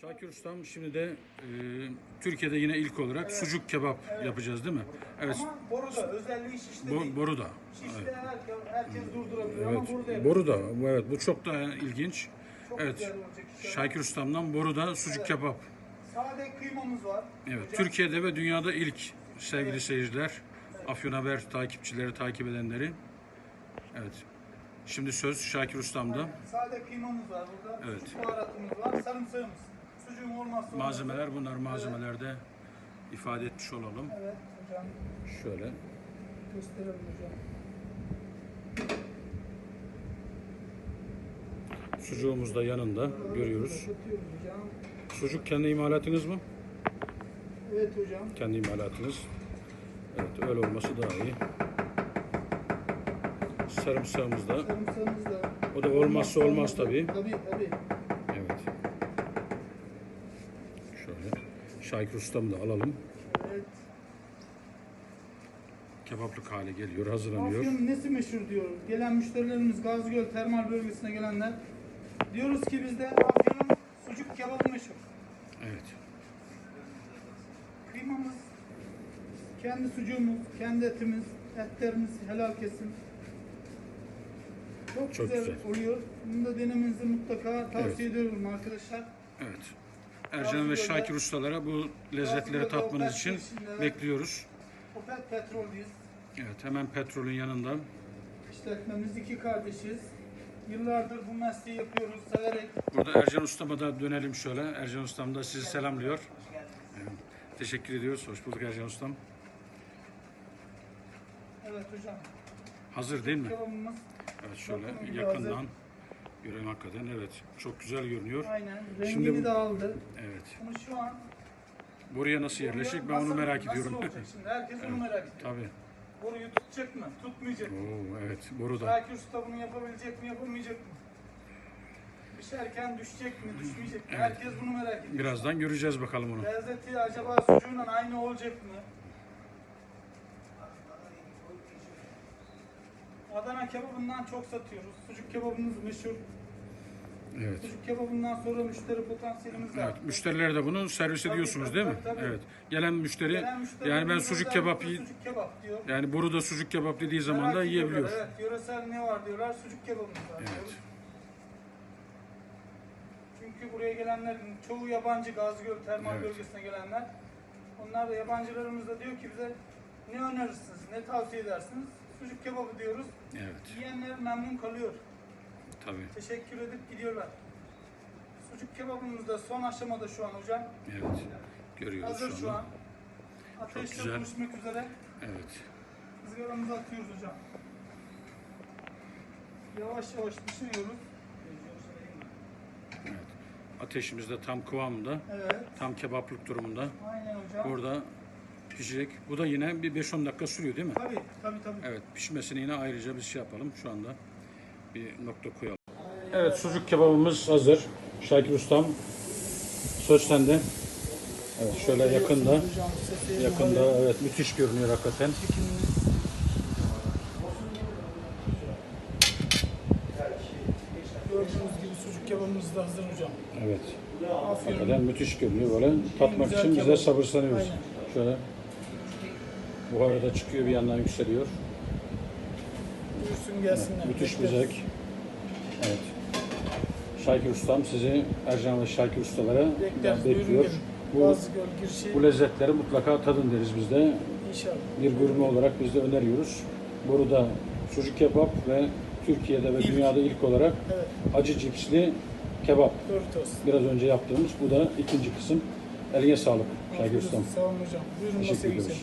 Şakir Ustam şimdi de e, Türkiye'de yine ilk olarak sucuk kebap yapacağız değil mi? Evet. Ama boruda özelliği şişte Bo- değil. boru da. Şişte herkes, herkes durdurabiliyor ama Evet. burada yapıyor. Boru da. Bu- Evet bu çok da ilginç. Çok Evet. Şakir Ustam'dan boru da sucuk kebap. Sade kıymamız var. Evet. hocam. Türkiye'de ve dünyada ilk sevgili seyirciler. Afyon Haber takipçileri, takip edenleri. Evet. Şimdi söz Şakir Ustam'da. Sade kıymamız var burada. Evet. Sucuk baharatımız var. Sarımsağımız. Sucuğun olmazsa olmaz. Malzemeler bunlar malzemelerde ifade etmiş olalım. Evet hocam. Şöyle. Gösterelim hocam. Sucuğumuz da yanında görüyoruz. Kapatıyoruz hocam. Sucuk kendi imalatınız mı? Evet hocam. Kendi imalatınız. Evet öyle olması daha iyi. Sarımsağımız da. Sarımsağımız da. O da olmazsa olmaz tabii. Tabii tabii. Evet. Şakir Ustam'ı da alalım. Evet. Kebaplık hale geliyor, hazırlanıyor. Afyon'un nesi meşhur diyor. Gelen müşterilerimiz Gazgöl termal bölgesine gelenler. Diyoruz ki bizde Afyon'un sucuk kebabı meşhur. Evet. Kıymamız, kendi sucuğumuz, kendi etimiz, etlerimiz helal kesim. Çok, Çok güzel, güzel. oluyor. Bunu da denemenizi mutlaka tavsiye ediyorum arkadaşlar. Evet. Ercan ve Şakir Ustalara bu lezzetleri tatmanız için bekliyoruz. Opet Petrol'deyiz. Evet, hemen petrolün yanında. İşletmemiz iki kardeşiz. Yıllardır bu mesleği yapıyoruz, severek. Burada Ercan Usta'ma da dönelim şöyle. Ercan Ustam da sizi selamlıyor. Evet. Teşekkür ediyoruz. Hoş bulduk Ercan Ustam. Evet hocam. Hazır değil mi? Kebabımız Evet şöyle yakından görelim hakikaten. Evet. Çok güzel görünüyor. aynen. Rengini Şimdi bu- de aldı. Evet. Ama şu an Buraya nasıl yerleşecek ben onu Nasıl- merak nasıl ediyorum. olacak şimdi? Herkes onu merak ediyor. Tabii. Boruyu tutacak mı? Tutmayacak mı? Oo, evet. Boru da. Şakir Usta bunu yapabilecek mi? Yapamayacak mı? Pişerken düşecek mi? Düşmeyecek mi? Herkes bunu merak ediyor. Birazdan göreceğiz bakalım onu. Lezzeti acaba sucuğunla aynı olacak mı? Adana kebabından çok satıyoruz. Sucuk kebabımız meşhur. Evet. Sucuk kebabından sonra müşteri potansiyelimiz var. Evet, müşterilere de bunu servis Tabii, ediyorsunuz tabii, değil mi? tabii. Evet. Gelen müşteri Gelen müşteri yani ben sucuk kebap. Sucuk kebap diyor. Yani burada sucuk kebap dediği zaman da Merak ediyorlar, yiyebiliyor. Evet, yöresel ne var diyorlar, sucuk kebabımız var Evet. diyoruz. Çünkü buraya gelenlerin çoğu yabancı Gazgöl termal Evet. bölgesine gelenler. Onlar da yabancılarımız da diyor ki bize ne önerirsiniz, ne tavsiye edersiniz? Sucuk kebabı diyoruz. Evet. Yiyenler memnun kalıyor. Tabii. Teşekkür edip gidiyorlar. Sucuk kebabımız da son aşamada şu an hocam. Evet. Görüyoruz Hazır şu an. Ateşte güzel. buluşmak üzere. Evet. Izgaramızı atıyoruz hocam. Yavaş yavaş pişiriyoruz. Evet. Ateşimiz de tam kıvamında. Evet. Tam kebaplık durumunda. Aynen hocam. Burada pişecek. Bu da yine bir 5-10 dakika sürüyor değil mi? Tabii tabii tabii. Evet, pişmesini yine ayrıca bir şey yapalım. Şu anda bir nokta koyalım. Evet, sucuk kebabımız hazır. Şakir Ustam, söz sende. Evet, şöyle yakında, yakında evet müthiş görünüyor hakikaten. Gördüğünüz gibi sucuk kebabımız da hazır hocam. Evet, Aferin. hakikaten müthiş görünüyor böyle. Tatmak için biz de sabırsızlanıyoruz. Şöyle buharı da çıkıyor bir yandan yükseliyor. Buyursun gelsinler. Müthiş bir zevk. Evet. Şakir Ustam sizi Ercan ve Şakir Ustalara Bekleriz. Bekliyor. Bu, bu lezzetleri mutlaka tadın deriz biz de. inşallah. bir gurme olarak biz de öneriyoruz. Burada sucuk kebap ve Türkiye'de ve İlk. dünyada ilk olarak Evet. acı cipsli kebap. Doritos. Biraz önce yaptığımız bu da ikinci kısım. Eline sağlık Şakir Ustam. Sağ olun hocam. Buyurun Teşekkür masaya geçelim.